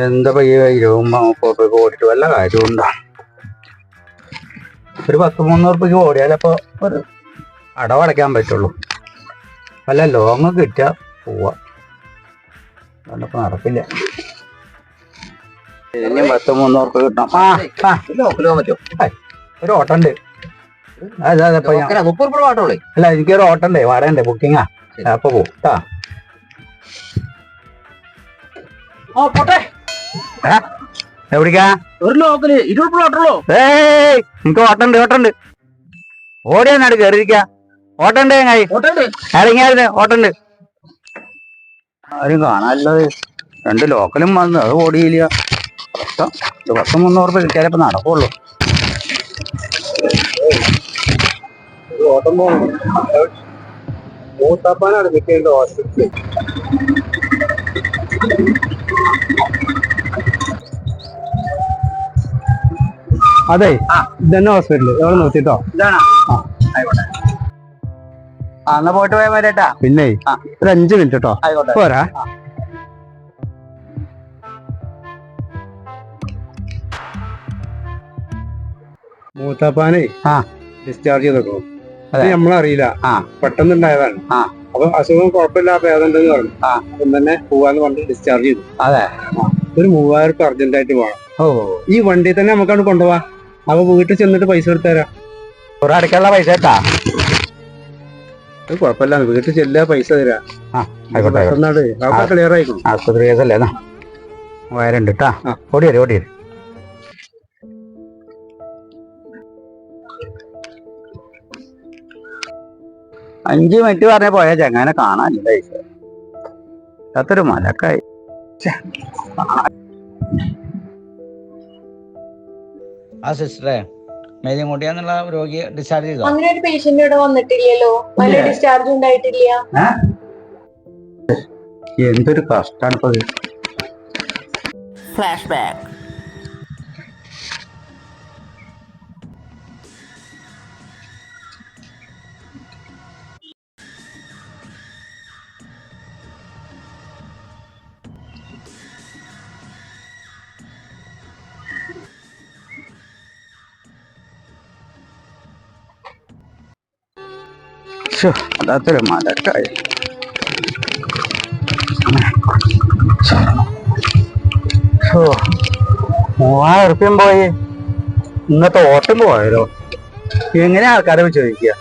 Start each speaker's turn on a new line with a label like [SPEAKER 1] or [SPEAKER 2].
[SPEAKER 1] എന്താ ഇരുപത് മുപ്പത് ഓടിയിട്ട് വല്ല കാര്യമുണ്ടോ ഒരു പത്ത് മുന്നൂറ് റുപ്യക്ക് ഓടിയാലപ്പോ ഒരു അടവടയ്ക്കാൻ പറ്റുള്ളൂ. വല്ല ലോങ് കിട്ടിയ പോവാ. നടക്കില്ല. ഇനി പത്ത് മുന്നൂറ് റുപ്യ കിട്ടണം. ആ ഒരു ഓട്ടം ഉണ്ട്. അതെ അതെ അല്ല എനിക്കൊരു ഓട്ടം ഉണ്ടേ. വാടകണ്ടേ ബുക്കിങ്ങാ.
[SPEAKER 2] ശരി.
[SPEAKER 1] അപ്പൊ പോവും ട്ടാ.
[SPEAKER 2] ആ പോട്ടെ?
[SPEAKER 1] എവിടേക്കാ?
[SPEAKER 2] ഒരു ലോക്കൽ ഇരുപത് രൂപ പാട്ടുള്ളൂ
[SPEAKER 1] ഏയ് എനിക്ക് ഓട്ടണ്ട് ഓട്ടണ്ട്. ഓടിയാന്നാട് കയറിയിരിക്ക ഓട്ടണ്ട് ചങ്ങായി ഇറങ്ങിയായിരുന്നു ഓട്ടണ്ട്. ആരും കാണാനില്ലത് രണ്ട് ലോക്കലും വന്ന് അത് ഓടിയില്ല. ഇത് പത്ത് മുന്നൂറ് രൂപ കിട്ടിയാലേ ഇപ്പൊ നടക്കുള്ളൂ.
[SPEAKER 2] ഓട്ടം പോകുന്നു മൂത്താപ്പാനാണ് നിൽക്കേണ്ട ഹോസ്പിറ്റലിൽ.
[SPEAKER 1] അതെ. ഇതന്നെ ഹോസ്പിറ്റൽ എവിടെ നിർത്തിട്ടോ?
[SPEAKER 2] ഇതാണോ? ആയിക്കോട്ടെ.
[SPEAKER 1] ആ എന്നാ പോയിട്ട് പോയാൽ മതിട്ടാ
[SPEAKER 3] പിന്നെ ഒരു അഞ്ചു മിനിറ്റ് കേട്ടോ
[SPEAKER 2] ആയിക്കോട്ടെ.
[SPEAKER 3] പോരാ. മൂത്താപ്പാനെ. ഡിസ്ചാർജ് ചെയ്തോ
[SPEAKER 1] അതെ.
[SPEAKER 3] നമ്മളറിയില്ല.
[SPEAKER 1] ആ.
[SPEAKER 3] പെട്ടെന്ന് ഉണ്ടായതാണ്
[SPEAKER 1] ആ.
[SPEAKER 3] അപ്പൊ അസുഖം കുഴപ്പമില്ല ഭേദമുണ്ടെന്ന് പറഞ്ഞു.
[SPEAKER 1] ആ.
[SPEAKER 3] അപ്പം തന്നെ പോവാന്ന് പറഞ്ഞിട്ട് ഡിസ്ചാർജ് ചെയ്തു.
[SPEAKER 1] അതെ.
[SPEAKER 3] ഒരു മൂവായിരം റുപ്യ അർജന്റ് ആയിട്ട് പോകണം
[SPEAKER 1] ഓ.
[SPEAKER 3] ഈ വണ്ടി തന്നെ നമുക്കവിടെ കൊണ്ടുപോവാ. അപ്പൊ വീട്ടിൽ ചെന്നിട്ട് പൈസ
[SPEAKER 1] കൊടുത്തരാ? അടയ്ക്കാനുള്ള പൈസ കേട്ടാ
[SPEAKER 3] അത് കുഴപ്പമില്ല. വീട്ടിൽ ചെല്ലാ പൈസ തരാം. ക്ലിയർ ആയിക്കോളും
[SPEAKER 1] ആശുപത്രി കേസല്ലേ എന്നാ മൂവായിരം ഉണ്ട് കേട്ടാ
[SPEAKER 3] ആ.
[SPEAKER 1] ഓടി വരും ഓടി വരും അഞ്ച് മിനിറ്റ് പറഞ്ഞ പോയാ ചെങ്ങനെ കാണാനില്ല. പൈസ അതൊരു മലക്കായി. ആ സിസ്റ്ററെ മേലിയങ്കോട്ടിയാന്നുള്ള രോഗിയെ ഡിസ്ചാർജ് ചെയ്തോ?
[SPEAKER 4] അങ്ങനെ ഒരു പേഷ്യന്റ് ഇവിടെ വന്നിട്ടില്ലല്ലോ. നല്ല ഡിസ്ചാർജ് ഉണ്ടായിട്ടില്ല.
[SPEAKER 1] എന്തൊരു കഷ്ടാണ് ഇപ്പൊ ഇത്.
[SPEAKER 5] ഫ്ലാഷ് ബാക്ക്
[SPEAKER 1] ശ്ശോ, അതൊരു മലക്കായി ശ്ശോ, മൂവായിരം ഉറുപ്പ്യം പോയി. ഇന്നത്തെ ഓട്ടം പോയാലോ എങ്ങനെ ആൾക്കാരെ ചോദിക്കുക?